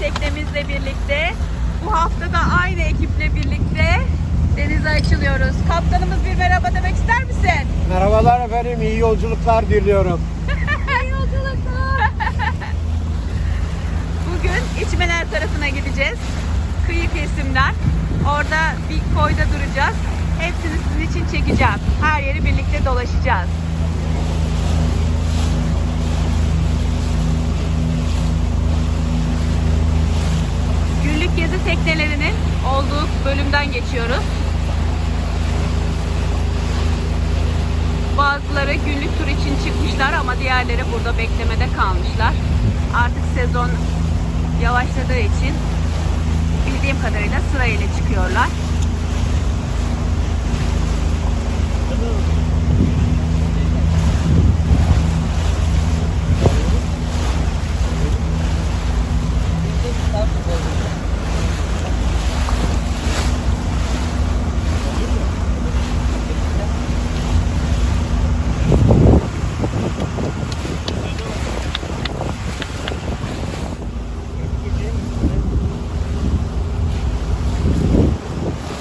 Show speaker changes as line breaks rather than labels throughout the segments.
teknemizle birlikte. Bu hafta da aynı ekiple birlikte denize açılıyoruz. Kaptanımız bir merhaba demek ister misin?
Merhabalar efendim, iyi yolculuklar diliyorum.
İyi yolculuklar. Bugün İçmeler tarafına gideceğiz. Kıyı kesimden. Orada bir koyda duracağız. Hepsini sizin için çekeceğim. Her yeri birlikte dolaşacağız. Günlük gezi teknelerinin bölümden geçiyoruz. Bazıları günlük tur için çıkmışlar ama diğerleri burada beklemede kalmışlar. Artık sezon yavaşladığı için bildiğim kadarıyla sırayla çıkıyorlar.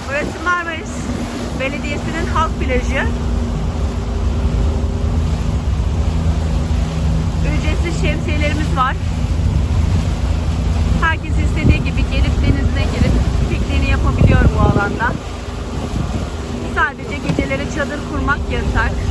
Burası Marmaris Belediyesi'nin halk plajı. Ücretsiz şemsiyelerimiz var. Herkes istediği gibi gelip denizine girip pikniğini yapabiliyor bu alanda. Sadece geceleri çadır kurmak yasak.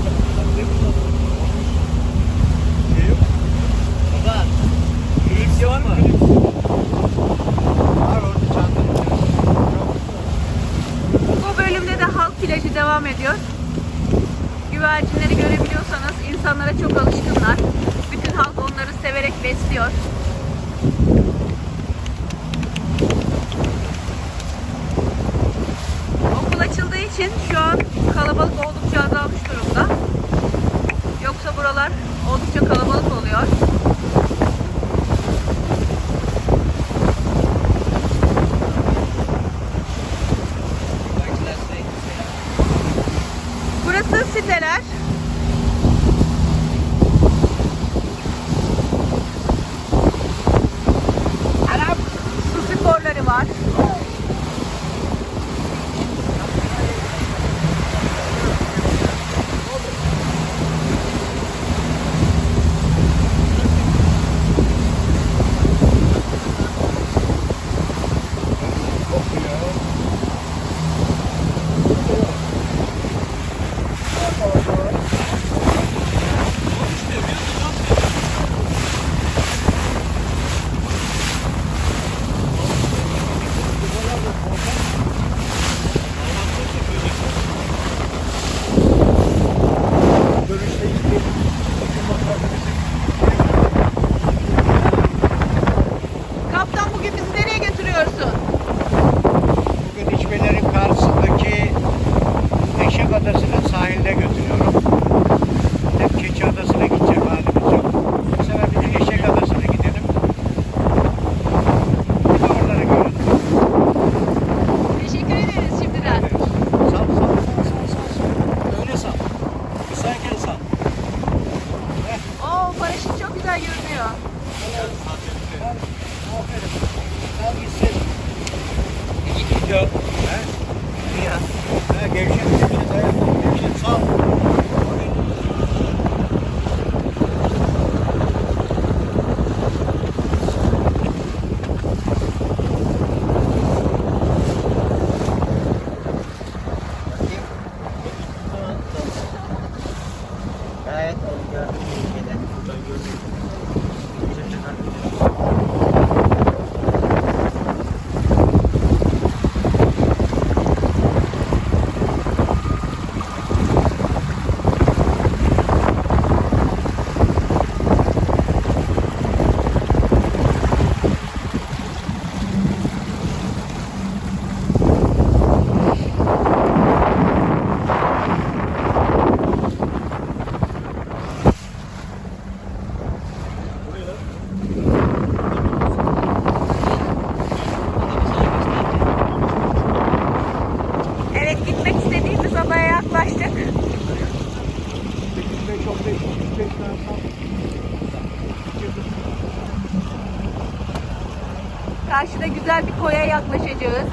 Karşıda güzel bir koya yaklaşacağız.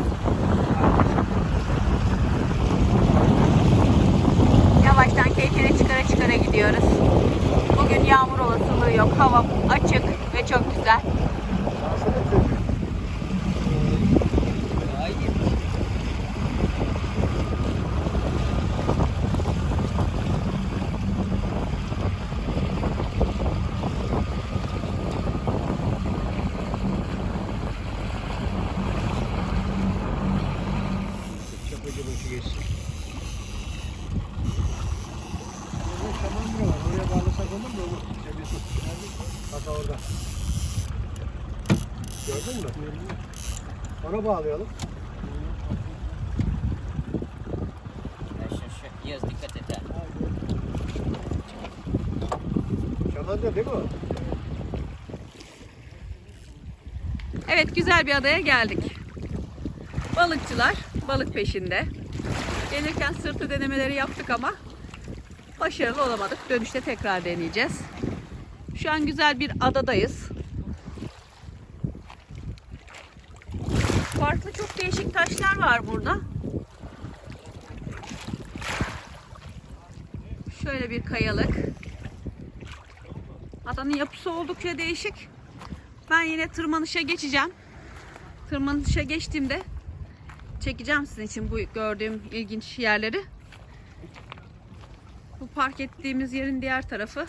Ona bağlayalım.
Yaz dikkat et ha.
Değil mi o?
Evet güzel bir adaya geldik. Balıkçılar balık peşinde. Gelirken sırtı denemeleri yaptık ama başarılı olamadık. Dönüşte tekrar deneyeceğiz. Şu an güzel bir adadayız. Farklı çok değişik taşlar var burada. Şöyle bir kayalık. Adanın yapısı oldukça değişik. Ben yine tırmanışa geçeceğim. Tırmanışa geçtiğimde çekeceğim sizin için bu gördüğüm ilginç yerleri. Bu park ettiğimiz yerin diğer tarafı.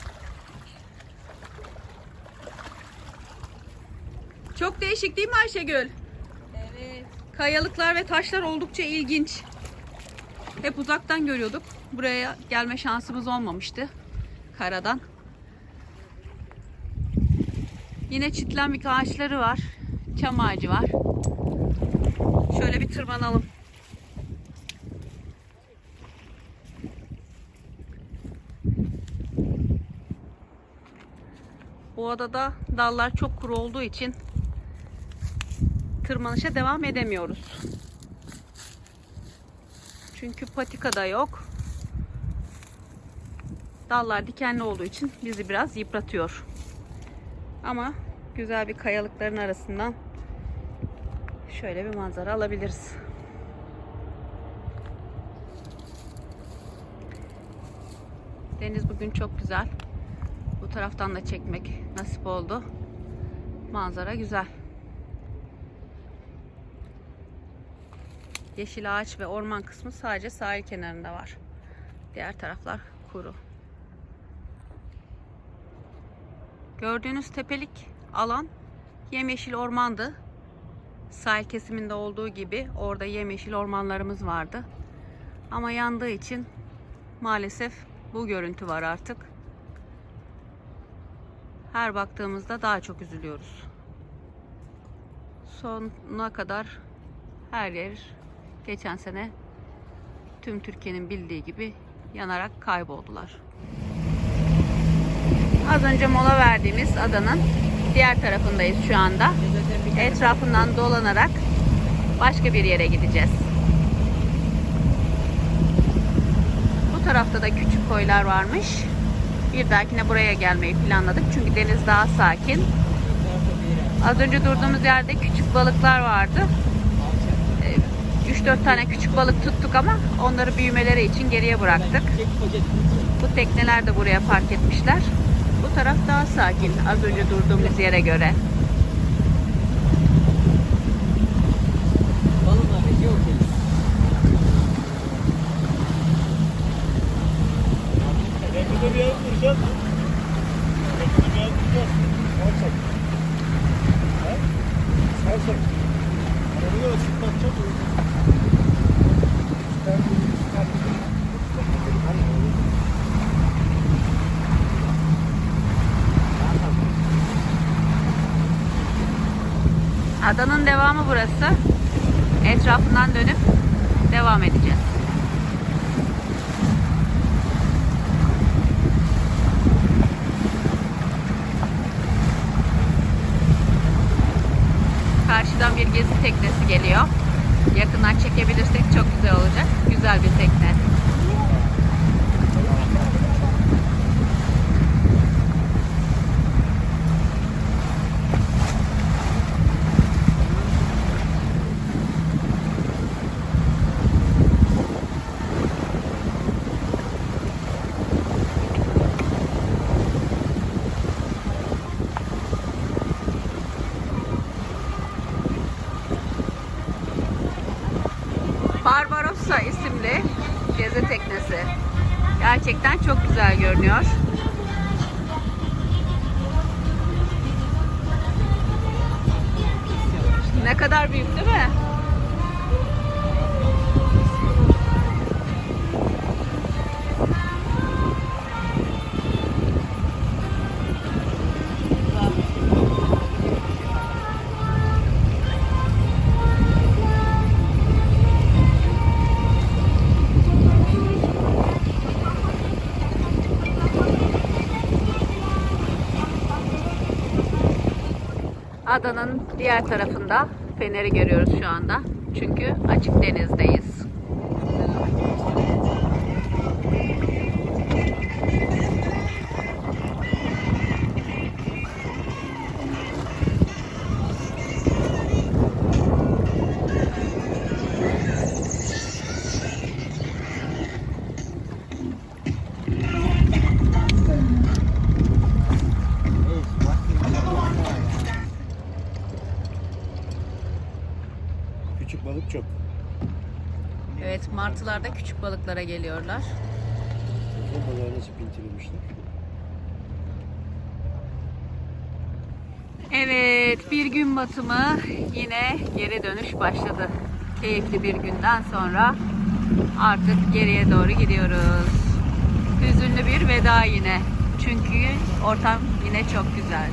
Çok değişik değil mi Ayşegül? Kayalıklar ve taşlar oldukça ilginç. Hep uzaktan görüyorduk. Buraya gelme şansımız olmamıştı karadan. Yine çitlenmik ağaçları var. Çam ağacı var. Şöyle bir tırmanalım. Bu adada dallar çok kuru olduğu için tırmanışa devam edemiyoruz. Çünkü patika da yok. Dallar dikenli olduğu için bizi biraz yıpratıyor. Ama güzel bir kayalıkların arasından şöyle bir manzara alabiliriz. Deniz bugün çok güzel. Bu taraftan da çekmek nasip oldu. Manzara güzel. Yeşil ağaç ve orman kısmı sadece sahil kenarında var. Diğer taraflar kuru. Gördüğünüz tepelik alan yemyeşil ormandı. Sahil kesiminde olduğu gibi orada yemyeşil ormanlarımız vardı. Ama yandığı için maalesef bu görüntü var artık. Her baktığımızda daha çok üzülüyoruz. Sonuna kadar her yer geçen sene tüm Türkiye'nin bildiği gibi yanarak kayboldular. Az önce mola verdiğimiz adanın diğer tarafındayız şu anda. Etrafından dolanarak başka bir yere gideceğiz. Bu tarafta da küçük koylar varmış. Bir dahakine buraya gelmeyi planladık. Çünkü deniz daha sakin. Az önce durduğumuz yerde küçük balıklar vardı. 3-4 tane küçük balık tuttuk ama onları büyümeleri için geriye bıraktık. Bu tekneler de buraya park etmişler. Bu taraf daha sakin az önce durduğumuz yere göre.
Balonlar yok.
Yakında bir yer kuracağız. Yakında bir yer kuracağız. Sersak. Ha? Sersak. Arabayı da çıtlatacağız.
Adanın devamı burası. Etrafından dönüp devam edeceğiz. Karşıdan bir gezi teknesi geliyor. Yakından çekebilirsek çok güzel olacak. denize teknesi. Gerçekten çok güzel görünüyor. Ne kadar büyük değil mi? Adanın diğer tarafında feneri görüyoruz şu anda. Çünkü açık denizdeyiz. Martılar da küçük balıklara geliyorlar.
Bu balığı nasıl pintilemişler?
Evet, bir gün batımı yine geri dönüş başladı. Keyifli bir günden sonra artık geriye doğru gidiyoruz. Hüzünlü bir veda yine. Çünkü ortam yine çok güzel.